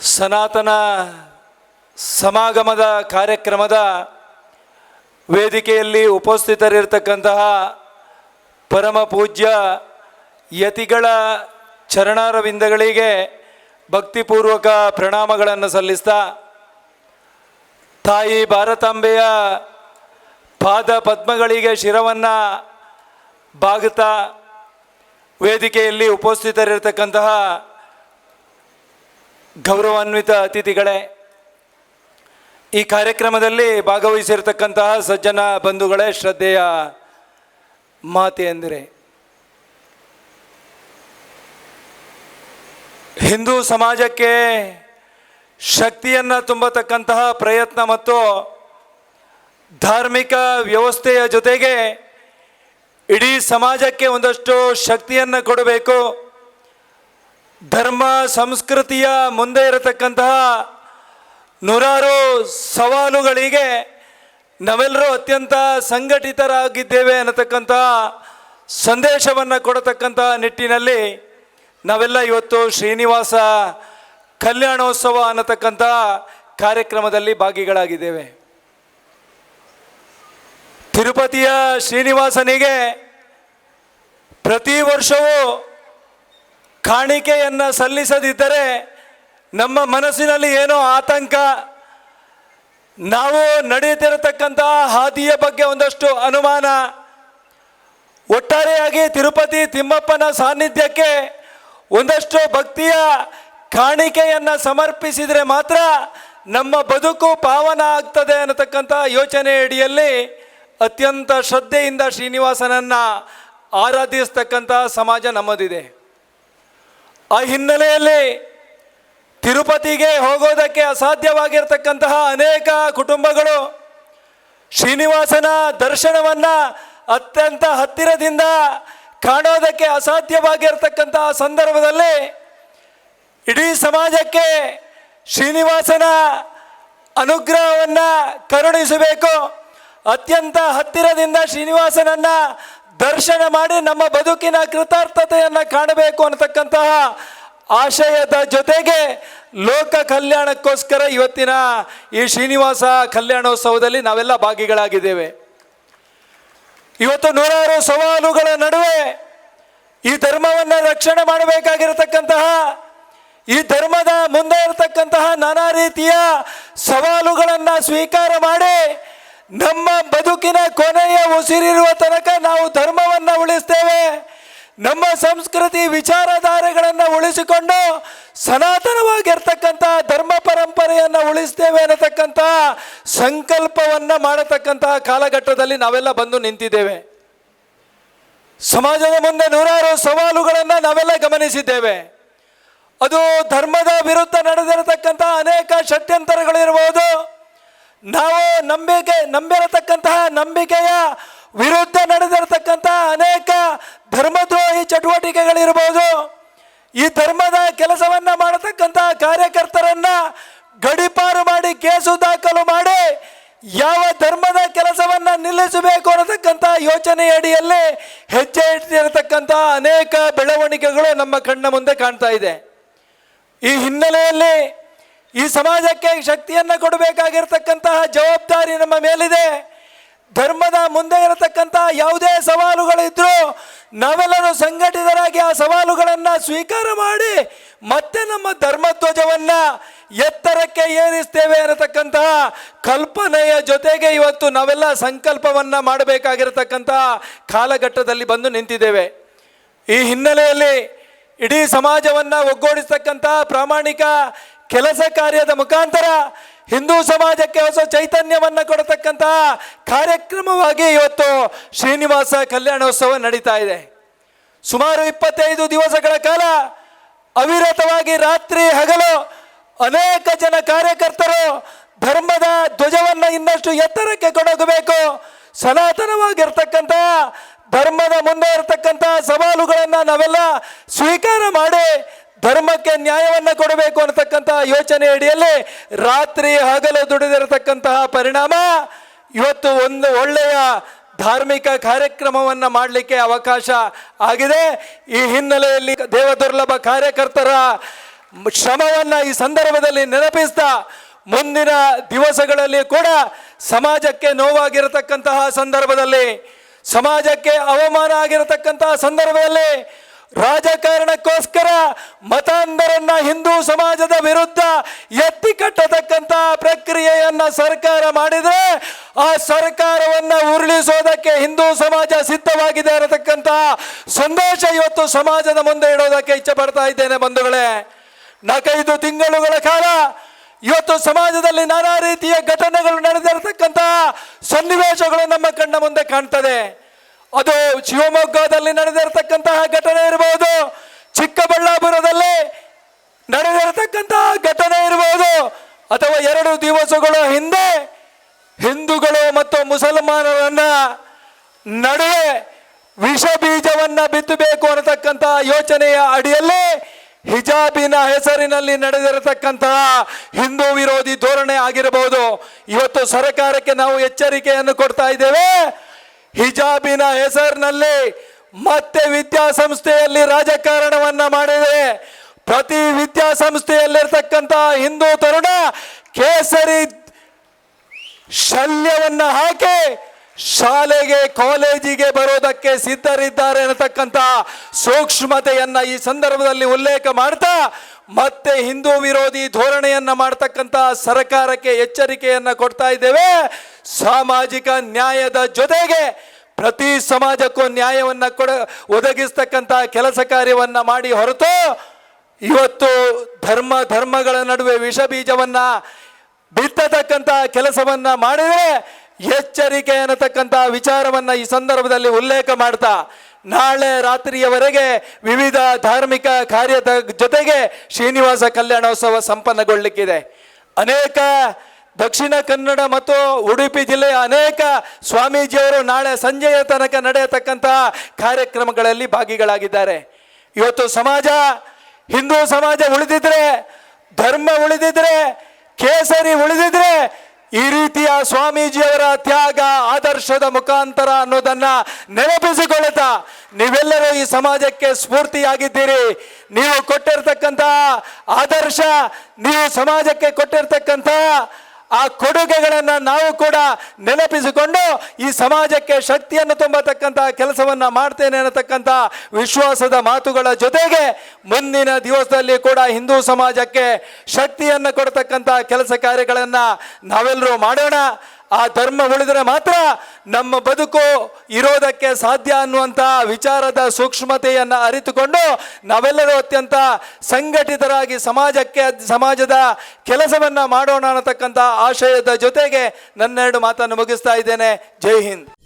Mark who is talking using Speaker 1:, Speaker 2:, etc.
Speaker 1: ಸನಾತನ ಸಮಾಗಮದ ಕಾರ್ಯಕ್ರಮದ ವೇದಿಕೆಯಲ್ಲಿ ಉಪಸ್ಥಿತರಿರ್ತಕ್ಕಂತಹ ಪರಮ ಪೂಜ್ಯ ಯತಿಗಳ ಚರಣಾರವಿಂದಗಳಿಗೆ ಭಕ್ತಿಪೂರ್ವಕ ಪ್ರಣಾಮಗಳನ್ನು ಸಲ್ಲಿಸ್ತಾ, ತಾಯಿ ಭಾರತಾಂಬೆಯ ಪಾದ ಪದ್ಮಗಳಿಗೆ ಶಿರವನ್ನು ಬಾಗುತ್ತಾ, ವೇದಿಕೆಯಲ್ಲಿ ಉಪಸ್ಥಿತರಿರ್ತಕ್ಕಂತಹ ಗೌರವಾನ್ವಿತ ಅತಿಥಿಗಳೇ, ಈ ಕಾರ್ಯಕ್ರಮದಲ್ಲಿ ಭಾಗವಹಿಸಿರ್ತಕ್ಕಂತಹ ಸಜ್ಜನ ಬಂಧುಗಳೇ, ಶ್ರದ್ಧೆಯ ಮಾತೆಯಂದಿರೆ. ಹಿಂದೂ ಸಮಾಜಕ್ಕೆ ಶಕ್ತಿಯನ್ನು ತುಂಬತಕ್ಕಂತಹ ಪ್ರಯತ್ನ ಮತ್ತು ಧಾರ್ಮಿಕ ವ್ಯವಸ್ಥೆಯ ಜೊತೆಗೆ ಇಡೀ ಸಮಾಜಕ್ಕೆ ಒಂದಷ್ಟು ಶಕ್ತಿಯನ್ನು ಕೊಡಬೇಕು. ಧರ್ಮ ಸಂಸ್ಕೃತಿಯ ಮುಂದೆ ಇರತಕ್ಕಂತಹ ನೂರಾರು ಸವಾಲುಗಳಿಗೆ ನಾವೆಲ್ಲರೂ ಅತ್ಯಂತ ಸಂಘಟಿತರಾಗಿದ್ದೇವೆ ಅನ್ನತಕ್ಕಂತಹ ಸಂದೇಶವನ್ನು ಕೊಡತಕ್ಕಂತಹ ನಿಟ್ಟಿನಲ್ಲಿ ನಾವೆಲ್ಲ ಇವತ್ತು ಶ್ರೀನಿವಾಸ ಕಲ್ಯಾಣೋತ್ಸವ ಅನ್ನತಕ್ಕಂಥ ಕಾರ್ಯಕ್ರಮದಲ್ಲಿ ಭಾಗಿಗಳಾಗಿದ್ದೇವೆ. ತಿರುಪತಿಯ ಶ್ರೀನಿವಾಸನಿಗೆ ಪ್ರತಿ ವರ್ಷವೂ ಕಾಣಿಕೆಯನ್ನು ಸಲ್ಲಿಸದಿದ್ದರೆ ನಮ್ಮ ಮನಸ್ಸಿನಲ್ಲಿ ಏನೋ ಆತಂಕ. ನಾವು ನಡೆಯುತ್ತಿರತಕ್ಕಂತಹ ಹಾದಿಯ ಬಗ್ಗೆ ಒಂದಷ್ಟು ಅನುಮಾನ. ಒಟ್ಟಾರೆಯಾಗಿ ತಿರುಪತಿ ತಿಮ್ಮಪ್ಪನ ಸಾನ್ನಿಧ್ಯಕ್ಕೆ ಒಂದಷ್ಟು ಭಕ್ತಿಯ ಕಾಣಿಕೆಯನ್ನು ಸಮರ್ಪಿಸಿದರೆ ಮಾತ್ರ ನಮ್ಮ ಬದುಕು ಪಾವನ ಆಗ್ತದೆ ಅನ್ನತಕ್ಕಂಥ ಯೋಚನೆ ಅಡಿಯಲ್ಲಿ ಅತ್ಯಂತ ಶ್ರದ್ಧೆಯಿಂದ ಶ್ರೀನಿವಾಸನನ್ನು ಆರಾಧಿಸ್ತಕ್ಕಂಥ ಸಮಾಜ ನಮ್ಮದಿದೆ. ಆ ಹಿನ್ನೆಲೆಯಲ್ಲಿ ತಿರುಪತಿಗೆ ಹೋಗೋದಕ್ಕೆ ಅಸಾಧ್ಯವಾಗಿರ್ತಕ್ಕಂತಹ ಅನೇಕ ಕುಟುಂಬಗಳು ಶ್ರೀನಿವಾಸನ ದರ್ಶನವನ್ನು ಅತ್ಯಂತ ಹತ್ತಿರದಿಂದ ಕಾಣೋದಕ್ಕೆ ಅಸಾಧ್ಯವಾಗಿರ್ತಕ್ಕಂತಹ ಸಂದರ್ಭದಲ್ಲಿ ಇಡೀ ಸಮಾಜಕ್ಕೆ ಶ್ರೀನಿವಾಸನ ಅನುಗ್ರಹವನ್ನು ಕರುಣಿಸಬೇಕು. ಅತ್ಯಂತ ಹತ್ತಿರದಿಂದ ಶ್ರೀನಿವಾಸನನ್ನ ದರ್ಶನ ಮಾಡಿ ನಮ್ಮ ಬದುಕಿನ ಕೃತಾರ್ಥತೆಯನ್ನು ಕಾಣಬೇಕು ಅನ್ನತಕ್ಕಂತಹ ಆಶಯದ ಜೊತೆಗೆ ಲೋಕ ಕಲ್ಯಾಣಕ್ಕೋಸ್ಕರ ಇವತ್ತಿನ ಈ ಶ್ರೀನಿವಾಸ ಕಲ್ಯಾಣೋತ್ಸವದಲ್ಲಿ ನಾವೆಲ್ಲ ಭಾಗಿಗಳಾಗಿದ್ದೇವೆ. ಇವತ್ತು ನೂರಾರು ಸವಾಲುಗಳ ನಡುವೆ ಈ ಧರ್ಮವನ್ನು ರಕ್ಷಣೆ ಮಾಡಬೇಕಾಗಿರತಕ್ಕಂತಹ, ಈ ಧರ್ಮದ ಮುಂದೆ ಇರತಕ್ಕಂತಹ ನಾನಾ ರೀತಿಯ ಸವಾಲುಗಳನ್ನು ಸ್ವೀಕಾರ ಮಾಡಿ ನಮ್ಮ ಬದುಕಿನ ಕೊನೆಯ ಉಸಿರಿರುವ ತನಕ ನಾವು ಧರ್ಮವನ್ನು ಉಳಿಸ್ತೇವೆ. ನಮ್ಮ ಸಂಸ್ಕೃತಿ ವಿಚಾರಧಾರೆಗಳನ್ನು ಉಳಿಸಿಕೊಂಡು ಸನಾತನವಾಗಿರ್ತಕ್ಕಂಥ ಧರ್ಮ ಪರಂಪರೆಯನ್ನು ಉಳಿಸ್ತೇವೆ ಅನ್ನತಕ್ಕಂಥ ಸಂಕಲ್ಪವನ್ನು ಮಾಡತಕ್ಕಂತಹ ಕಾಲಘಟ್ಟದಲ್ಲಿ ನಾವೆಲ್ಲ ಬಂದು ನಿಂತಿದ್ದೇವೆ. ಸಮಾಜದ ಮುಂದೆ ನೂರಾರು ಸವಾಲುಗಳನ್ನು ನಾವೆಲ್ಲ ಗಮನಿಸಿದ್ದೇವೆ. ಅದು ಧರ್ಮದ ವಿರುದ್ಧ ನಡೆದಿರತಕ್ಕಂಥ ಅನೇಕ ಷಡ್ಯಂತರಗಳಿರ್ಬೋದು. ನಾವು ನಂಬಿಕೆ, ನಂಬಿರತಕ್ಕಂತಹ ನಂಬಿಕೆಯ ವಿರುದ್ಧ ನಡೆದಿರತಕ್ಕಂತಹ ಅನೇಕ ಧರ್ಮದ್ರೋಹಿ ಚಟುವಟಿಕೆಗಳಿರ್ಬೋದು. ಈ ಧರ್ಮದ ಕೆಲಸವನ್ನ ಮಾಡತಕ್ಕಂತಹ ಕಾರ್ಯಕರ್ತರನ್ನ ಗಡಿಪಾರು ಮಾಡಿ, ಕೇಸು ದಾಖಲು ಮಾಡಿ ಯಾವ ಧರ್ಮದ ಕೆಲಸವನ್ನ ನಿಲ್ಲಿಸಬೇಕು ಅನ್ನತಕ್ಕಂಥ ಯೋಚನೆಯಡಿಯಲ್ಲಿ ಹೆಜ್ಜೆ ಇಟ್ಟಿರತಕ್ಕಂತಹ ಅನೇಕ ಬೆಳವಣಿಗೆಗಳು ನಮ್ಮ ಕಣ್ಣ ಮುಂದೆ ಕಾಣ್ತಾ ಇದೆ. ಈ ಹಿನ್ನೆಲೆಯಲ್ಲಿ ಈ ಸಮಾಜಕ್ಕೆ ಶಕ್ತಿಯನ್ನು ಕೊಡಬೇಕಾಗಿರ್ತಕ್ಕಂತಹ ಜವಾಬ್ದಾರಿ ನಮ್ಮ ಮೇಲಿದೆ. ಧರ್ಮದ ಮುಂದೆ ಇರತಕ್ಕಂತಹ ಯಾವುದೇ ಸವಾಲುಗಳಿದ್ರೂ ನಾವೆಲ್ಲರೂ ಸಂಘಟಿತರಾಗಿ ಆ ಸವಾಲುಗಳನ್ನು ಸ್ವೀಕಾರ ಮಾಡಿ ಮತ್ತೆ ನಮ್ಮ ಧರ್ಮ ಧರ್ಮಧ್ವಜವನ್ನ ಎತ್ತರಕ್ಕೆ ಏರಿಸ್ತೇವೆ ಅನ್ನತಕ್ಕಂತಹ ಕಲ್ಪನೆಯ ಜೊತೆಗೆ ಇವತ್ತು ನಾವೆಲ್ಲ ಸಂಕಲ್ಪವನ್ನ ಮಾಡಬೇಕಾಗಿರತಕ್ಕಂತಹ ಕಾಲಘಟ್ಟದಲ್ಲಿ ಬಂದು ನಿಂತಿದ್ದೇವೆ. ಈ ಹಿನ್ನೆಲೆಯಲ್ಲಿ ಇಡೀ ಸಮಾಜವನ್ನ ಒಗ್ಗೂಡಿಸ್ತಕ್ಕಂತಹ ಪ್ರಾಮಾಣಿಕ ಕೆಲಸ ಕಾರ್ಯದ ಮುಖಾಂತರ ಹಿಂದೂ ಸಮಾಜಕ್ಕೆ ಹೊಸ ಚೈತನ್ಯವನ್ನು ಕೊಡತಕ್ಕಂತಹ ಕಾರ್ಯಕ್ರಮವಾಗಿ ಇವತ್ತು ಶ್ರೀನಿವಾಸ ಕಲ್ಯಾಣೋತ್ಸವ ನಡೀತಾ ಇದೆ. ಸುಮಾರು ಇಪ್ಪತ್ತೈದು ದಿವಸಗಳ ಕಾಲ ಅವಿರತವಾಗಿ ರಾತ್ರಿ ಹಗಲು ಅನೇಕ ಜನ ಕಾರ್ಯಕರ್ತರು ಧರ್ಮದ ಧ್ವಜವನ್ನು ಇನ್ನಷ್ಟು ಎತ್ತರಕ್ಕೆ ಕೊಡಗಬೇಕು. ಸನಾತನವಾಗಿರ್ತಕ್ಕಂತಹ ಧರ್ಮದ ಮುಂದೆ ಇರತಕ್ಕಂತಹ ಸವಾಲುಗಳನ್ನು ನಾವೆಲ್ಲ ಸ್ವೀಕಾರ ಮಾಡಿ ಧರ್ಮಕ್ಕೆ ನ್ಯಾಯವನ್ನು ಕೊಡಬೇಕು ಅನ್ನತಕ್ಕಂತಹ ಯೋಚನೆ ಅಡಿಯಲ್ಲಿ ರಾತ್ರಿ ಹಗಲು ದುಡಿದಿರತಕ್ಕಂತಹ ಪರಿಣಾಮ ಇವತ್ತು ಒಂದು ಒಳ್ಳೆಯ ಧಾರ್ಮಿಕ ಕಾರ್ಯಕ್ರಮವನ್ನು ಮಾಡಲಿಕ್ಕೆ ಅವಕಾಶ ಆಗಿದೆ. ಈ ಹಿನ್ನೆಲೆಯಲ್ಲಿ ದೇವದುರ್ಲಭ ಕಾರ್ಯಕರ್ತರ ಶ್ರಮವನ್ನ ಈ ಸಂದರ್ಭದಲ್ಲಿ ನೆನಪಿಸ್ತಾ ಮುಂದಿನ ದಿವಸಗಳಲ್ಲಿ ಕೂಡ ಸಮಾಜಕ್ಕೆ ನೋವಾಗಿರತಕ್ಕಂತಹ ಸಂದರ್ಭದಲ್ಲಿ, ಸಮಾಜಕ್ಕೆ ಅವಮಾನ ಆಗಿರತಕ್ಕಂತಹ ಸಂದರ್ಭದಲ್ಲಿ ರಾಜಕಾರಣಕ್ಕೋಸ್ಕರ ಮತಾಂಧರನ್ನ ಹಿಂದೂ ಸಮಾಜದ ವಿರುದ್ಧ ಎತ್ತಿ ಕಟ್ಟತಕ್ಕಂತಹ ಪ್ರಕ್ರಿಯೆಯನ್ನ ಸರ್ಕಾರ ಮಾಡಿದ್ರೆ ಆ ಸರ್ಕಾರವನ್ನ ಉರುಳಿಸೋದಕ್ಕೆ ಹಿಂದೂ ಸಮಾಜ ಸಿದ್ಧವಾಗಿದೆ ಅನ್ನತಕ್ಕಂತಹ ಸಂದೇಶ ಇವತ್ತು ಸಮಾಜದ ಮುಂದೆ ಇಡೋದಕ್ಕೆ ಇಚ್ಛೆ ಪಡ್ತಾ ಇದ್ದೇನೆ ಬಂಧುಗಳೇ. ನಾಲ್ಕೈದು ತಿಂಗಳುಗಳ ಕಾಲ ಇವತ್ತು ಸಮಾಜದಲ್ಲಿ ನಾನಾ ರೀತಿಯ ಘಟನೆಗಳು ನಡೆದಿರತಕ್ಕಂತಹ ಸನ್ನಿವೇಶಗಳು ನಮ್ಮ ಕಣ್ಣ ಮುಂದೆ ಕಾಣ್ತದೆ. ಅದು ಶಿವಮೊಗ್ಗದಲ್ಲಿ ನಡೆದಿರತಕ್ಕಂತಹ ಘಟನೆ ಇರಬಹುದು ಚಿಕ್ಕಬಳ್ಳಾಪುರದಲ್ಲಿ ನಡೆದಿರತಕ್ಕಂತಹ ಘಟನೆ ಇರಬಹುದು ಅಥವಾ ಎರಡು ದಿವಸಗಳ ಹಿಂದೆ ಹಿಂದೂಗಳು ಮತ್ತು ಮುಸಲ್ಮಾನರನ್ನ ನಡುವೆ ವಿಷ ಬೀಜವನ್ನ ಬಿತ್ತಬೇಕು ಅನ್ನತಕ್ಕಂತಹ ಯೋಚನೆಯ ಅಡಿಯಲ್ಲಿ ಹಿಜಾಬಿನ ಹೆಸರಿನಲ್ಲಿ ನಡೆದಿರತಕ್ಕಂತಹ ಹಿಂದೂ ವಿರೋಧಿ ಧೋರಣೆ ಆಗಿರಬಹುದು. ಇವತ್ತು ಸರ್ಕಾರಕ್ಕೆ ನಾವು ಎಚ್ಚರಿಕೆಯನ್ನು ಕೊಡ್ತಾ ಇದ್ದೇವೆ. ಹಿಜಾಬಿನ ಹೆಸರಿನಲ್ಲಿ ಮತ್ತೆ ವಿದ್ಯಾಸಂಸ್ಥೆಯಲ್ಲಿ ರಾಜಕಾರಣವನ್ನ ಮಾಡಿದೆ. ಪ್ರತಿ ವಿದ್ಯಾಸಂಸ್ಥೆಯಲ್ಲಿರ್ತಕ್ಕಂತಹ ಹಿಂದೂ ತರುಣ ಕೇಸರಿ ಶಲ್ಯವನ್ನ ಹಾಕಿ ಶಾಲೆಗೆ, ಕಾಲೇಜಿಗೆ ಬರೋದಕ್ಕೆ ಸಿದ್ಧರಿದ್ದಾರೆ ಅನ್ನತಕ್ಕಂಥ ಸೂಕ್ಷ್ಮತೆಯನ್ನ ಈ ಸಂದರ್ಭದಲ್ಲಿ ಉಲ್ಲೇಖ ಮಾಡ್ತಾ, ಮತ್ತೆ ಹಿಂದೂ ವಿರೋಧಿ ಧೋರಣೆಯನ್ನ ಮಾಡ್ತಕ್ಕಂಥ ಸರ್ಕಾರಕ್ಕೆ ಎಚ್ಚರಿಕೆಯನ್ನ ಕೊಡ್ತಾ ಇದ್ದೇವೆ. ಸಾಮಾಜಿಕ ನ್ಯಾಯದ ಜೊತೆಗೆ ಪ್ರತಿ ಸಮಾಜಕ್ಕೂ ನ್ಯಾಯವನ್ನ ಕೊಡ, ಒದಗಿಸ್ತಕ್ಕಂಥ ಕೆಲಸ ಕಾರ್ಯವನ್ನ ಮಾಡಿ ಹೊರತು, ಇವತ್ತು ಧರ್ಮ, ಧರ್ಮಗಳ ನಡುವೆ ವಿಷ ಬೀಜವನ್ನ ಬಿತ್ತತಕ್ಕಂತ ಕೆಲಸವನ್ನ ಮಾಡಿದರೆ ಎಚ್ಚರಿಕೆ ವಿಚಾರವನ್ನು ವಿಚಾರವನ್ನ ಈ ಸಂದರ್ಭದಲ್ಲಿ ಉಲ್ಲೇಖ ಮಾಡ್ತಾ, ನಾಳೆ ರಾತ್ರಿಯವರೆಗೆ ವಿವಿಧ ಧಾರ್ಮಿಕ ಕಾರ್ಯದ ಜೊತೆಗೆ ಶ್ರೀನಿವಾಸ ಕಲ್ಯಾಣೋತ್ಸವ ಸಂಪನ್ನಗೊಳ್ಳಲಿಕ್ಕಿದೆ ಅನೇಕ ದಕ್ಷಿಣ ಕನ್ನಡ ಮತ್ತು ಉಡುಪಿ ಜಿಲ್ಲೆಯ ಅನೇಕ ಸ್ವಾಮೀಜಿಯವರು ನಾಳೆ ಸಂಜೆಯ ತನಕ ನಡೆಯತಕ್ಕಂತಹ ಕಾರ್ಯಕ್ರಮಗಳಲ್ಲಿ ಭಾಗಿಗಳಾಗಿದ್ದಾರೆ. ಇವತ್ತು ಸಮಾಜ, ಹಿಂದೂ ಸಮಾಜ ಉಳಿದಿದ್ರೆ, ಧರ್ಮ ಉಳಿದಿದ್ರೆ, ಕೇಸರಿ ಉಳಿದಿದ್ರೆ ಈ ರೀತಿಯ ಸ್ವಾಮೀಜಿಯವರ ತ್ಯಾಗ, ಆದರ್ಶದ ಮುಖಾಂತರ ಅನ್ನೋದನ್ನ ನೆನಪಿಸಿಕೊಳ್ಳುತ್ತಾ ನೀವೆಲ್ಲರೂ ಈ ಸಮಾಜಕ್ಕೆ ಸ್ಫೂರ್ತಿಯಾಗಿದ್ದೀರಿ. ನೀವು ಕೊಟ್ಟಿರ್ತಕ್ಕಂತಹ ಆದರ್ಶ, ನೀವು ಸಮಾಜಕ್ಕೆ ಕೊಟ್ಟಿರ್ತಕ್ಕಂಥ ಆ ಕೊಡುಗೆಗಳನ್ನು ನಾವು ಕೂಡ ನೆನಪಿಸಿಕೊಂಡು ಈ ಸಮಾಜಕ್ಕೆ ಶಕ್ತಿಯನ್ನು ತುಂಬತಕ್ಕಂಥ ಕೆಲಸವನ್ನ ಮಾಡ್ತೇನೆ ಅನ್ನತಕ್ಕಂಥ ವಿಶ್ವಾಸದ ಮಾತುಗಳ ಜೊತೆಗೆ ಮುಂದಿನ ದಿವಸದಲ್ಲಿ ಕೂಡ ಹಿಂದೂ ಸಮಾಜಕ್ಕೆ ಶಕ್ತಿಯನ್ನು ಕೊಡತಕ್ಕಂಥ ಕೆಲಸ ಕಾರ್ಯಗಳನ್ನು ನಾವೆಲ್ಲರೂ ಮಾಡೋಣ. ಆ ಧರ್ಮ ಉಳಿದರೆ ಮಾತ್ರ ನಮ್ಮ ಬದುಕು ಇರೋದಕ್ಕೆ ಸಾಧ್ಯ ಅನ್ನುವಂಥ ವಿಚಾರದ ಸೂಕ್ಷ್ಮತೆಯನ್ನು ಅರಿತುಕೊಂಡು ನಾವೆಲ್ಲರೂ ಅತ್ಯಂತ ಸಂಘಟಿತರಾಗಿ ಸಮಾಜಕ್ಕೆ, ಸಮಾಜದ ಕೆಲಸವನ್ನು ಮಾಡೋಣ ಅನ್ನತಕ್ಕಂಥ ಆಶಯದ ಜೊತೆಗೆ ನನ್ನೆರಡು ಮಾತನ್ನು ಮುಗಿಸ್ತಾ ಇದ್ದೇನೆ. ಜೈ ಹಿಂದ್.